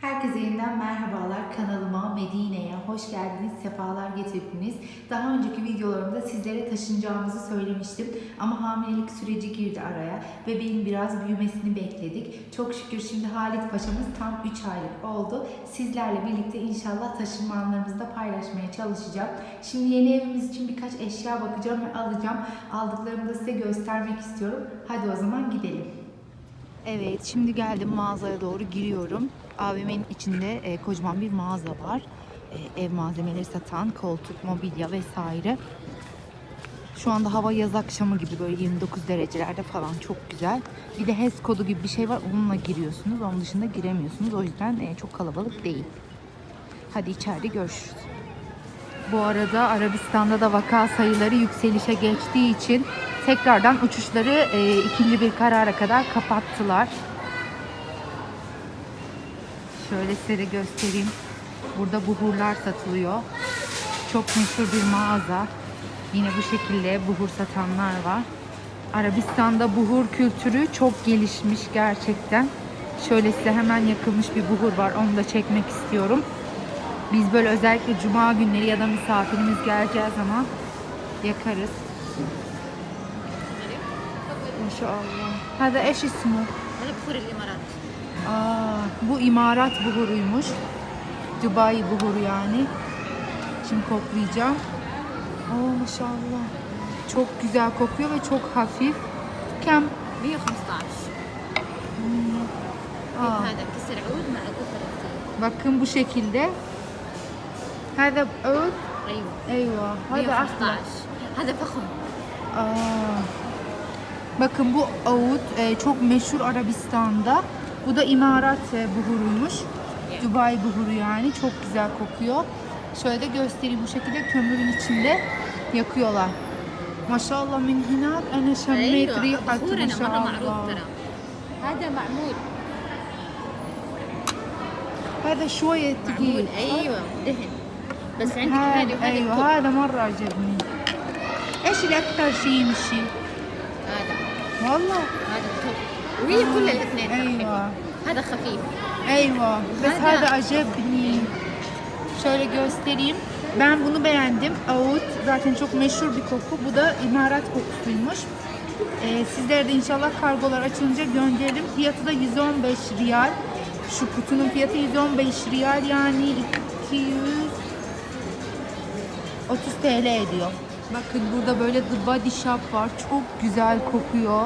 Herkese yeniden merhabalar kanalıma, Medine'ye hoş geldiniz, sefalar getirdiniz. Daha önceki videolarımda sizlere taşınacağımızı söylemiştim ama hamilelik süreci girdi araya. Bebeğin biraz büyümesini bekledik. Çok şükür şimdi Halit Paşa'mız tam 3 aylık oldu. Sizlerle birlikte inşallah taşınma anlarımızı da paylaşmaya çalışacağım. Şimdi yeni evimiz için birkaç eşya bakacağım ve alacağım. Aldıklarımı da size göstermek istiyorum. Hadi o zaman gidelim. Evet, şimdi geldim mağazaya doğru giriyorum. AVM'nin içinde e, kocaman bir mağaza var. E, ev malzemeleri satan koltuk, mobilya vesaire. Şu anda hava yaz akşamı gibi böyle 29 derecelerde falan çok güzel. Bir de HES kodu gibi bir şey var. Onunla giriyorsunuz. Onun dışında giremiyorsunuz. O yüzden e, çok kalabalık değil. Hadi içeride görüşürüz. Bu arada Arabistan'da da vaka sayıları yükselişe geçtiği için tekrardan uçuşları e, ikinci bir karara kadar kapattılar. Şöyle size göstereyim. Burada buhurlar satılıyor. Çok meşhur bir mağaza. Yine bu şekilde buhur satanlar var. Arabistan'da buhur kültürü çok gelişmiş gerçekten. Şöyle size hemen yakılmış bir buhur var. Onu da çekmek istiyorum. Biz böyle özellikle cuma günleri ya da misafirimiz geleceği zaman yakarız. İnşallah. Hadi eş ismi. Hadi Aa, bu imarat buhuruymuş. Dubai buhuru yani. Şimdi koklayacağım. Oo maşallah. Çok güzel kokuyor ve çok hafif. Kem? 115. Hmm. Ah. Bakın bu şekilde. Hada ağır. Eyvah. Hada asla. Hada fakhım. Bakın bu ağut e, çok meşhur Arabistan'da. Bu da imarat e, buhuruymuş. Dubai buhuru yani. Çok güzel kokuyor. Şöyle de göstereyim bu şekilde kömürün içinde yakıyorlar. Maşallah min hinak ana şemmeyt ايوه rihat بخورنا مره معروف maşallah. ترى هذا معمول هذا شوية معمول ثقيل ايوه دهن بس عندك هذه هذا وهذه ايوه الكل. هذا مرة عجبني ايش اللي اكثر شيء يمشي؟ هذا والله هذا التوب وهي كل الاثنين ترى أيوة. حلوة. هذا خفيف Eyvah. Bes Hadi. hadi acebni. Şöyle göstereyim. Ben bunu beğendim. Ağut zaten çok meşhur bir koku. Bu da imarat kokusuymuş. Ee, sizlere de inşallah kargolar açılınca gönderirim. Fiyatı da 115 riyal. Şu kutunun fiyatı 115 riyal yani 200 30 TL ediyor. Bakın burada böyle The Body Shop var. Çok güzel kokuyor.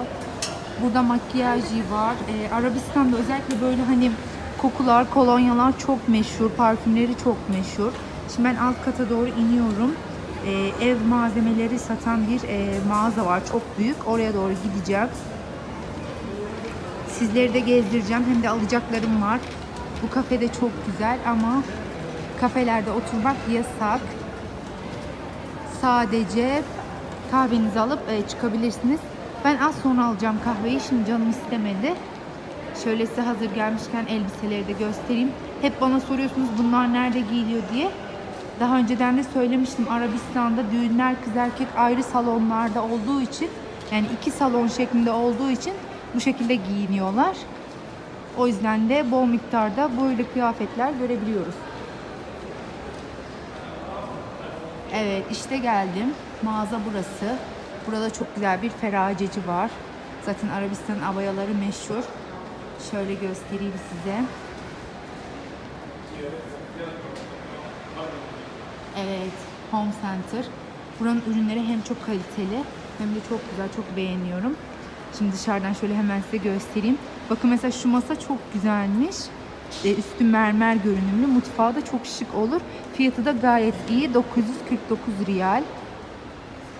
Burada makyajı var. Ee, Arabistan'da özellikle böyle hani kokular, kolonyalar çok meşhur. Parfümleri çok meşhur. Şimdi ben alt kata doğru iniyorum. Ee, ev malzemeleri satan bir e, mağaza var. Çok büyük. Oraya doğru gideceğim. Sizleri de gezdireceğim. Hem de alacaklarım var. Bu kafede çok güzel ama kafelerde oturmak yasak. Sadece kahvenizi alıp e, çıkabilirsiniz. Ben az sonra alacağım kahveyi. Şimdi canım istemedi. Şöyle size hazır gelmişken elbiseleri de göstereyim. Hep bana soruyorsunuz bunlar nerede giyiliyor diye. Daha önceden de söylemiştim Arabistan'da düğünler kız erkek ayrı salonlarda olduğu için yani iki salon şeklinde olduğu için bu şekilde giyiniyorlar. O yüzden de bol miktarda böyle kıyafetler görebiliyoruz. Evet işte geldim. Mağaza burası. Burada çok güzel bir feraceci var. Zaten Arabistan abayaları meşhur. Şöyle göstereyim size. Evet, Home Center. Buranın ürünleri hem çok kaliteli hem de çok güzel, çok beğeniyorum. Şimdi dışarıdan şöyle hemen size göstereyim. Bakın mesela şu masa çok güzelmiş. E, üstü mermer görünümlü. Mutfağı da çok şık olur. Fiyatı da gayet iyi. 949 riyal.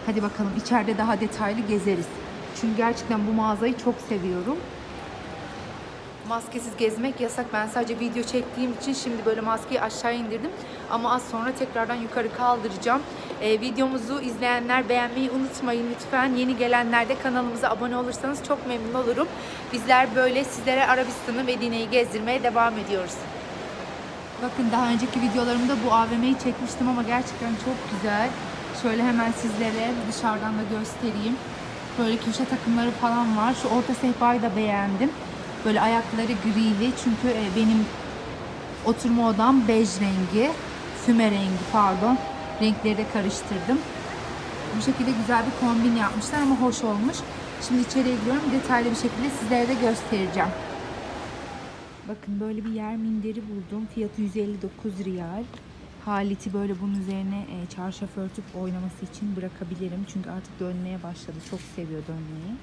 Hadi bakalım içeride daha detaylı gezeriz. Çünkü gerçekten bu mağazayı çok seviyorum. Maskesiz gezmek yasak. Ben sadece video çektiğim için şimdi böyle maskeyi aşağı indirdim. Ama az sonra tekrardan yukarı kaldıracağım. Ee, videomuzu izleyenler beğenmeyi unutmayın lütfen. Yeni gelenler de kanalımıza abone olursanız çok memnun olurum. Bizler böyle sizlere Arabistan'ı Medine'yi gezdirmeye devam ediyoruz. Bakın daha önceki videolarımda bu AVM'yi çekmiştim ama gerçekten çok güzel. Şöyle hemen sizlere dışarıdan da göstereyim. Böyle köşe takımları falan var. Şu orta sehpayı da beğendim. Böyle ayakları grili çünkü e, benim Oturma odam bej rengi, füme rengi pardon. Renkleri de karıştırdım. Bu şekilde güzel bir kombin yapmışlar ama hoş olmuş. Şimdi içeriye giriyorum. Detaylı bir şekilde sizlere de göstereceğim. Bakın böyle bir yer minderi buldum. Fiyatı 159 riyal. Haliti böyle bunun üzerine e, çarşaf örtüp oynaması için bırakabilirim. Çünkü artık dönmeye başladı. Çok seviyor dönmeyi.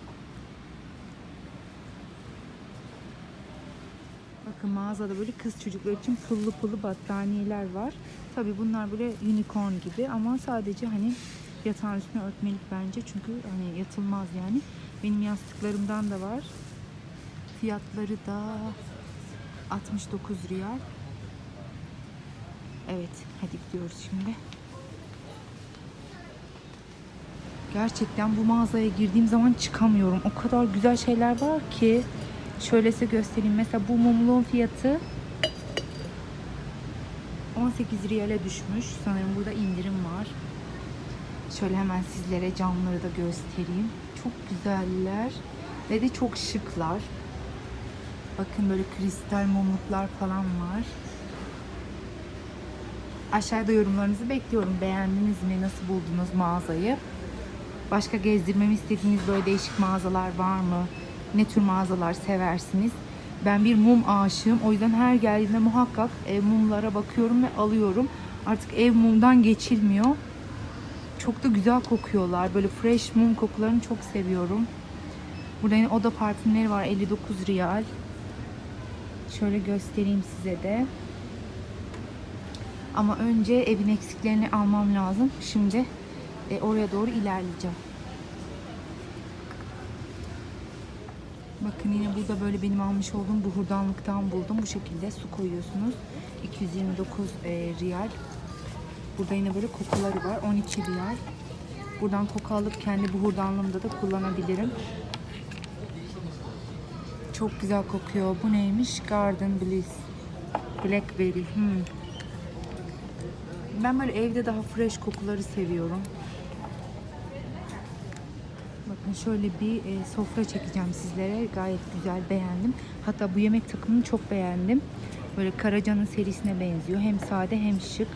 Bakın mağazada böyle kız çocuklar için pullu pullu battaniyeler var. Tabi bunlar böyle unicorn gibi ama sadece hani yatağın üstüne örtmelik bence. Çünkü hani yatılmaz yani. Benim yastıklarımdan da var. Fiyatları da 69 riyal. Evet, hadi gidiyoruz şimdi. Gerçekten bu mağazaya girdiğim zaman çıkamıyorum. O kadar güzel şeyler var ki. Şöyle size göstereyim. Mesela bu mumluğun fiyatı 18 riyale düşmüş. Sanırım burada indirim var. Şöyle hemen sizlere camları da göstereyim. Çok güzeller ve de çok şıklar. Bakın böyle kristal mumluklar falan var. Aşağıda yorumlarınızı bekliyorum. Beğendiniz mi? Nasıl buldunuz mağazayı? Başka gezdirmemi istediğiniz böyle değişik mağazalar var mı? Ne tür mağazalar seversiniz? Ben bir mum aşığım. O yüzden her geldiğimde muhakkak ev mumlara bakıyorum ve alıyorum. Artık ev mumdan geçilmiyor. Çok da güzel kokuyorlar. Böyle fresh mum kokularını çok seviyorum. Burada oda parfümleri var. 59 riyal. Şöyle göstereyim size de. Ama önce evin eksiklerini almam lazım. Şimdi e, oraya doğru ilerleyeceğim. Bakın yine burada böyle benim almış olduğum buhurdanlıktan buldum. Bu şekilde su koyuyorsunuz. 229 e, riyal. Burada yine böyle kokuları var. 12 riyal. Buradan koku alıp kendi buhurdanlığımda da kullanabilirim. Çok güzel kokuyor. Bu neymiş? Garden Bliss. Blackberry. Hmm. Ben böyle evde daha fresh kokuları seviyorum. Bakın şöyle bir e, sofra çekeceğim sizlere. Gayet güzel, beğendim. Hatta bu yemek takımını çok beğendim. Böyle Karaca'nın serisine benziyor. Hem sade hem şık.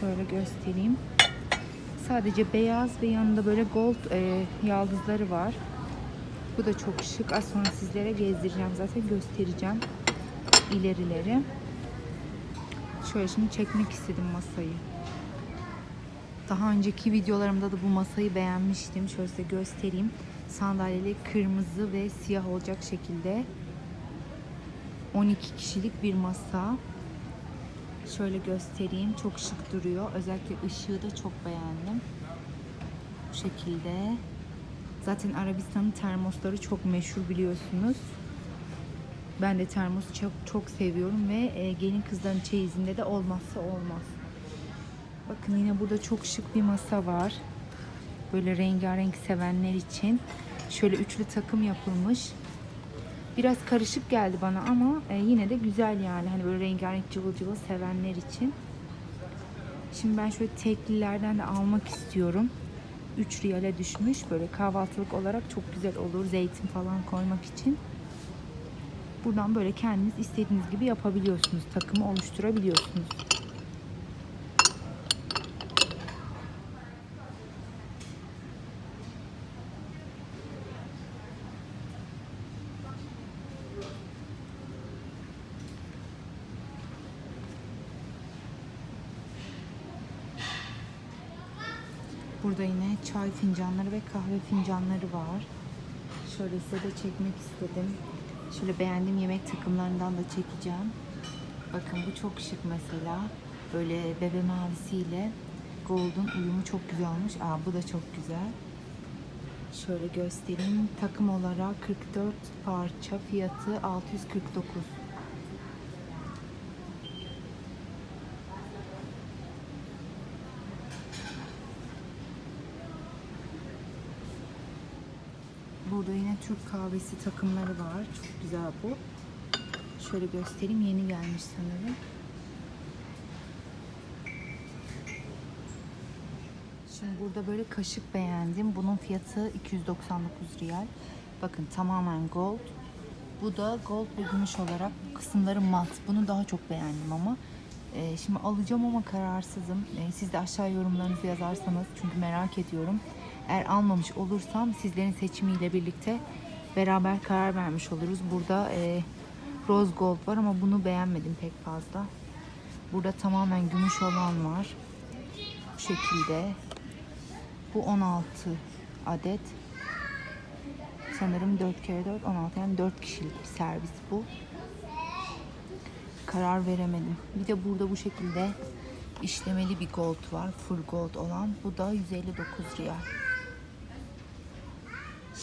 Şöyle göstereyim. Sadece beyaz ve yanında böyle gold e, yaldızları var. Bu da çok şık. Az sonra sizlere gezdireceğim zaten göstereceğim ilerileri. Şöyle şimdi çekmek istedim masayı. Daha önceki videolarımda da bu masayı beğenmiştim. Şöyle size göstereyim. Sandalyeli kırmızı ve siyah olacak şekilde 12 kişilik bir masa. Şöyle göstereyim. Çok şık duruyor. Özellikle ışığı da çok beğendim. Bu şekilde. Zaten Arabistan'ın termosları çok meşhur biliyorsunuz. Ben de termos çok çok seviyorum ve e, gelin kızların çeyizinde de olmazsa olmaz. Bakın yine burada çok şık bir masa var. Böyle rengarenk sevenler için. Şöyle üçlü takım yapılmış. Biraz karışık geldi bana ama e, yine de güzel yani. Hani böyle rengarenk cıvıl cıvıl sevenler için. Şimdi ben şöyle teklilerden de almak istiyorum. 3 riyale düşmüş. Böyle kahvaltılık olarak çok güzel olur. Zeytin falan koymak için. Buradan böyle kendiniz istediğiniz gibi yapabiliyorsunuz. Takımı oluşturabiliyorsunuz. Burada yine çay fincanları ve kahve fincanları var. Şöyle size de çekmek istedim. Şöyle beğendiğim yemek takımlarından da çekeceğim. Bakın bu çok şık mesela. Böyle bebe mavisiyle gold'un uyumu çok güzel olmuş. Aa bu da çok güzel. Şöyle göstereyim. Takım olarak 44 parça fiyatı 649. Burada yine Türk kahvesi takımları var. Çok güzel bu. Şöyle göstereyim. Yeni gelmiş sanırım. Şimdi burada böyle kaşık beğendim. Bunun fiyatı 299 riyal. Bakın tamamen gold. Bu da gold ve gümüş olarak kısımları mat. Bunu daha çok beğendim ama. Ee, şimdi alacağım ama kararsızım. Ee, siz de aşağı yorumlarınızı yazarsanız çünkü merak ediyorum. Eğer almamış olursam sizlerin seçimiyle birlikte beraber karar vermiş oluruz. Burada e, rose gold var ama bunu beğenmedim pek fazla. Burada tamamen gümüş olan var. Bu şekilde. Bu 16 adet. Sanırım 4 kere 4 16 yani 4 kişilik bir servis bu. Karar veremedim. Bir de burada bu şekilde işlemeli bir gold var. Full gold olan. Bu da 159 riyal.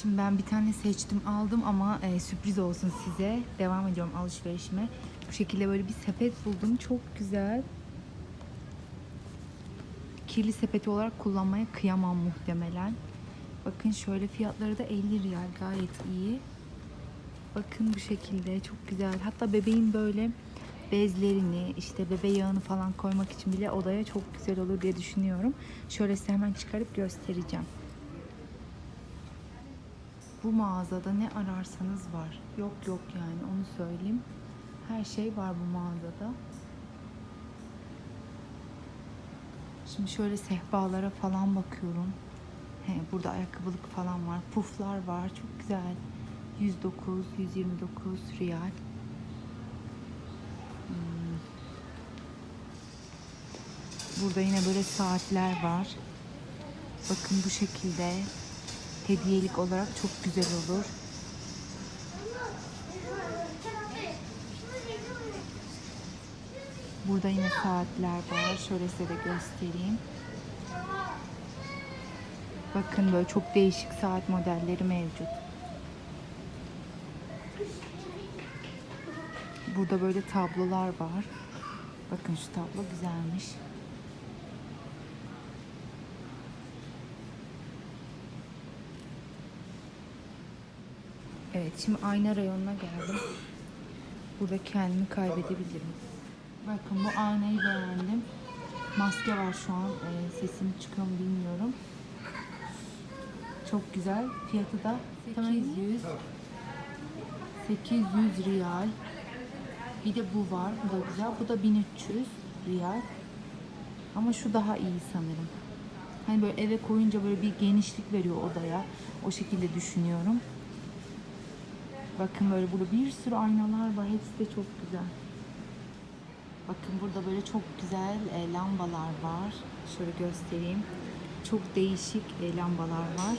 Şimdi ben bir tane seçtim aldım ama e, sürpriz olsun size. Devam ediyorum alışverişime. Bu şekilde böyle bir sepet buldum. Çok güzel. Kirli sepeti olarak kullanmaya kıyamam muhtemelen. Bakın şöyle fiyatları da 50 riyal gayet iyi. Bakın bu şekilde çok güzel. Hatta bebeğin böyle bezlerini işte bebe yağını falan koymak için bile odaya çok güzel olur diye düşünüyorum. Şöyle size hemen çıkarıp göstereceğim. Bu mağazada ne ararsanız var. Yok yok yani onu söyleyeyim. Her şey var bu mağazada. Şimdi şöyle sehpalara falan bakıyorum. He, burada ayakkabılık falan var. Puflar var. Çok güzel. 109, 129 riyal. Hmm. Burada yine böyle saatler var. Bakın bu şekilde hediyelik olarak çok güzel olur. Burada yine saatler var. Şöyle size de göstereyim. Bakın böyle çok değişik saat modelleri mevcut. Burada böyle tablolar var. Bakın şu tablo güzelmiş. Evet şimdi ayna rayonuna geldim. Burada kendimi kaybedebilirim. Bakın bu aynayı beğendim. Maske var şu an. Ee, sesim çıkıyor mu bilmiyorum. Çok güzel. Fiyatı da 800 800 riyal. Bir de bu var. Bu da güzel. Bu da 1300 riyal. Ama şu daha iyi sanırım. Hani böyle eve koyunca böyle bir genişlik veriyor odaya. O şekilde düşünüyorum. Bakın böyle burada bir sürü aynalar var. Hepsi de çok güzel. Bakın burada böyle çok güzel e, lambalar var. Şöyle göstereyim. Çok değişik e, lambalar var.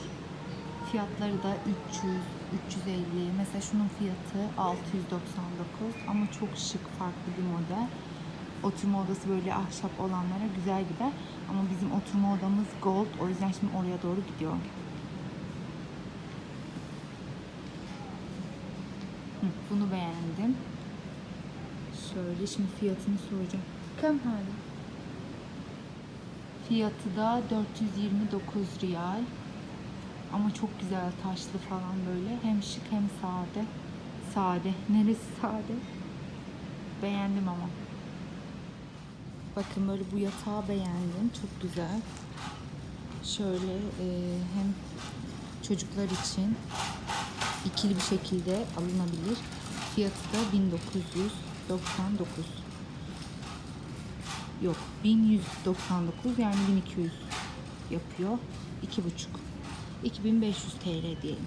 Fiyatları da 300, 350. Mesela şunun fiyatı 699 ama çok şık farklı bir model. Oturma odası böyle ahşap olanlara güzel gider. Ama bizim oturma odamız gold. O yüzden şimdi oraya doğru gidiyor. Hı, bunu beğendim. Şöyle şimdi fiyatını soracağım. Kam hali? Fiyatı da 429 riyal. Ama çok güzel taşlı falan böyle. Hem şık hem sade. Sade. Neresi sade? Beğendim ama. Bakın böyle bu yatağı beğendim. Çok güzel. Şöyle e, hem çocuklar için ikili bir şekilde alınabilir. Fiyatı da 1999. Yok 1199 yani 1200 yapıyor. 2,5. 2500 TL diyelim.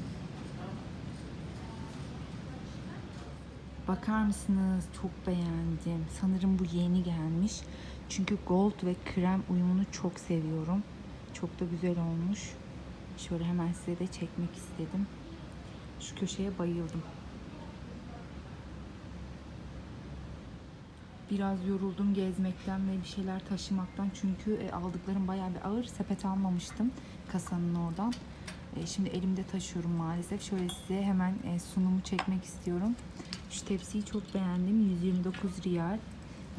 Bakar mısınız? Çok beğendim. Sanırım bu yeni gelmiş. Çünkü gold ve krem uyumunu çok seviyorum. Çok da güzel olmuş. Şöyle hemen size de çekmek istedim. Şu köşeye bayıldım. Biraz yoruldum gezmekten ve bir şeyler taşımaktan. Çünkü e, aldıklarım bayağı bir ağır. Sepet almamıştım kasanın oradan. E, şimdi elimde taşıyorum maalesef. Şöyle size hemen e, sunumu çekmek istiyorum. Şu tepsiyi çok beğendim. 129 riyal.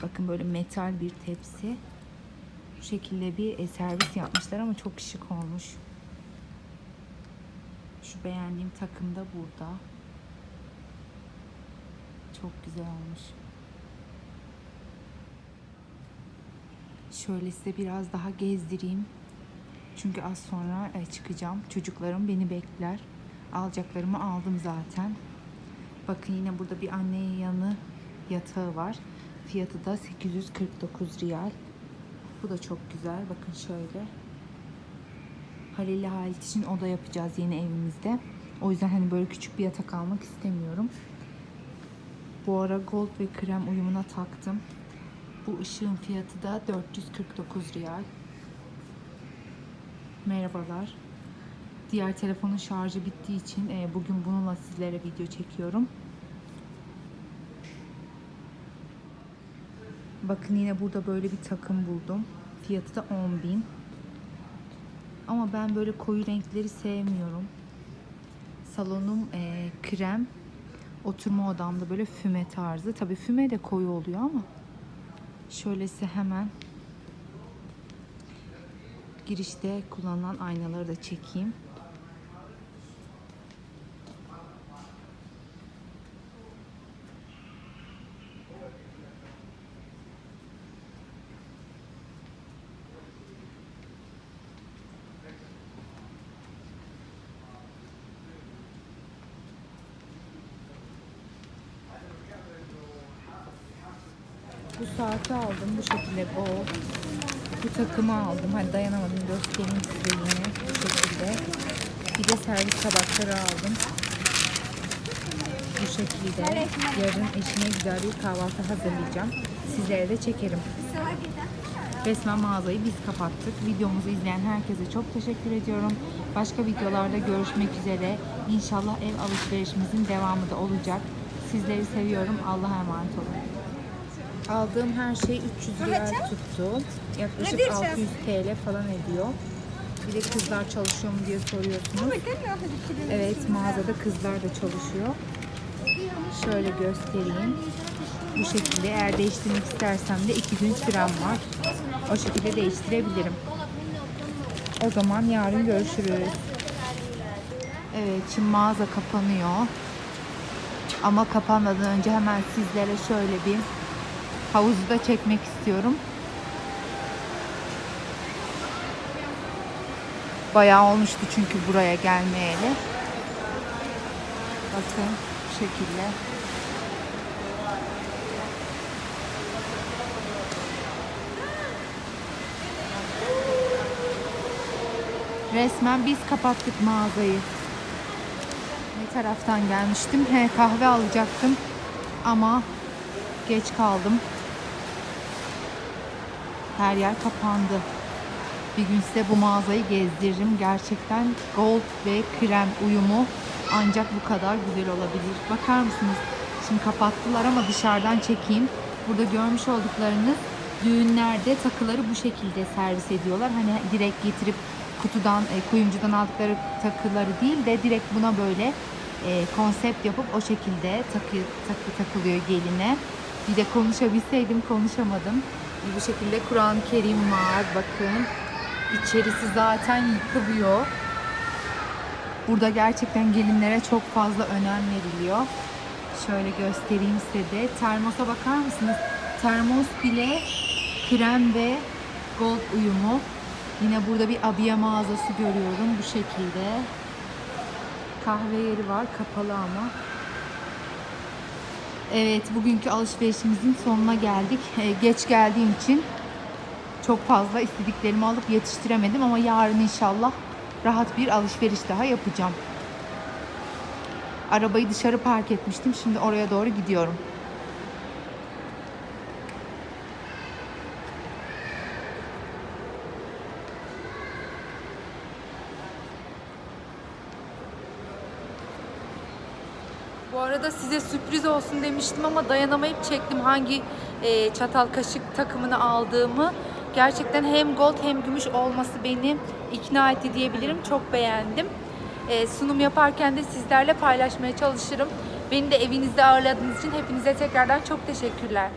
Bakın böyle metal bir tepsi. Bu şekilde bir servis yapmışlar ama çok şık olmuş. Şu beğendiğim takım da burada. Çok güzel olmuş. Şöyle size biraz daha gezdireyim. Çünkü az sonra e, çıkacağım. Çocuklarım beni bekler. Alacaklarımı aldım zaten. Bakın yine burada bir anne yanı yatağı var. Fiyatı da 849 riyal. Bu da çok güzel. Bakın şöyle. Halil ile Halit için oda yapacağız yeni evimizde. O yüzden hani böyle küçük bir yatak almak istemiyorum. Bu ara gold ve krem uyumuna taktım. Bu ışığın fiyatı da 449 riyal. Merhabalar. Diğer telefonun şarjı bittiği için e, bugün bununla sizlere video çekiyorum. Bakın yine burada böyle bir takım buldum. Fiyatı da 10.000. Ama ben böyle koyu renkleri sevmiyorum. Salonum e, krem. Oturma odamda böyle füme tarzı. Tabii füme de koyu oluyor ama. Şöylesi hemen girişte kullanılan aynaları da çekeyim. Bu saati aldım bu şekilde gold. Bu takımı aldım. Hadi dayanamadım göstereyim size yine bu şekilde. Bir de servis tabakları aldım. Bu şekilde. Yarın eşime güzel bir kahvaltı hazırlayacağım. Sizlere de çekerim. Resmen mağazayı biz kapattık. Videomuzu izleyen herkese çok teşekkür ediyorum. Başka videolarda görüşmek üzere. İnşallah ev alışverişimizin devamı da olacak. Sizleri seviyorum. Allah'a emanet olun. Aldığım her şey 300 lira tuttu. Yaklaşık 600 TL falan ediyor. Bir de kızlar çalışıyor mu diye soruyorsunuz. Evet mağazada kızlar da çalışıyor. Şöyle göstereyim. Bu şekilde eğer değiştirmek istersem de 2 gün sürem var. O şekilde değiştirebilirim. O zaman yarın görüşürüz. Evet şimdi mağaza kapanıyor. Ama kapanmadan önce hemen sizlere şöyle bir havuzu da çekmek istiyorum. Bayağı olmuştu çünkü buraya gelmeyeli. Bakın bu şekilde. Resmen biz kapattık mağazayı. Ne taraftan gelmiştim? He kahve alacaktım. Ama geç kaldım. Her yer kapandı. Bir gün size bu mağazayı gezdiririm. Gerçekten gold ve krem uyumu ancak bu kadar güzel olabilir. Bakar mısınız? Şimdi kapattılar ama dışarıdan çekeyim. Burada görmüş olduklarınız düğünlerde takıları bu şekilde servis ediyorlar. Hani direkt getirip kutudan, e, kuyumcudan aldıkları takıları değil de direkt buna böyle e, konsept yapıp o şekilde takı, takı takılıyor geline. Bir de konuşabilseydim konuşamadım. Bu şekilde Kur'an-ı Kerim var bakın. İçerisi zaten yıkılıyor. Burada gerçekten gelinlere çok fazla önem veriliyor. Şöyle göstereyim size de. Termosa bakar mısınız? Termos bile krem ve gold uyumu. Yine burada bir abiye mağazası görüyorum bu şekilde. Kahve yeri var kapalı ama. Evet bugünkü alışverişimizin sonuna geldik. Ee, geç geldiğim için çok fazla istediklerimi alıp yetiştiremedim ama yarın inşallah rahat bir alışveriş daha yapacağım. Arabayı dışarı park etmiştim. Şimdi oraya doğru gidiyorum. Arada size sürpriz olsun demiştim ama dayanamayıp çektim hangi e, çatal kaşık takımını aldığımı. Gerçekten hem gold hem gümüş olması beni ikna etti diyebilirim. Çok beğendim. E, sunum yaparken de sizlerle paylaşmaya çalışırım. Beni de evinizde ağırladığınız için hepinize tekrardan çok teşekkürler.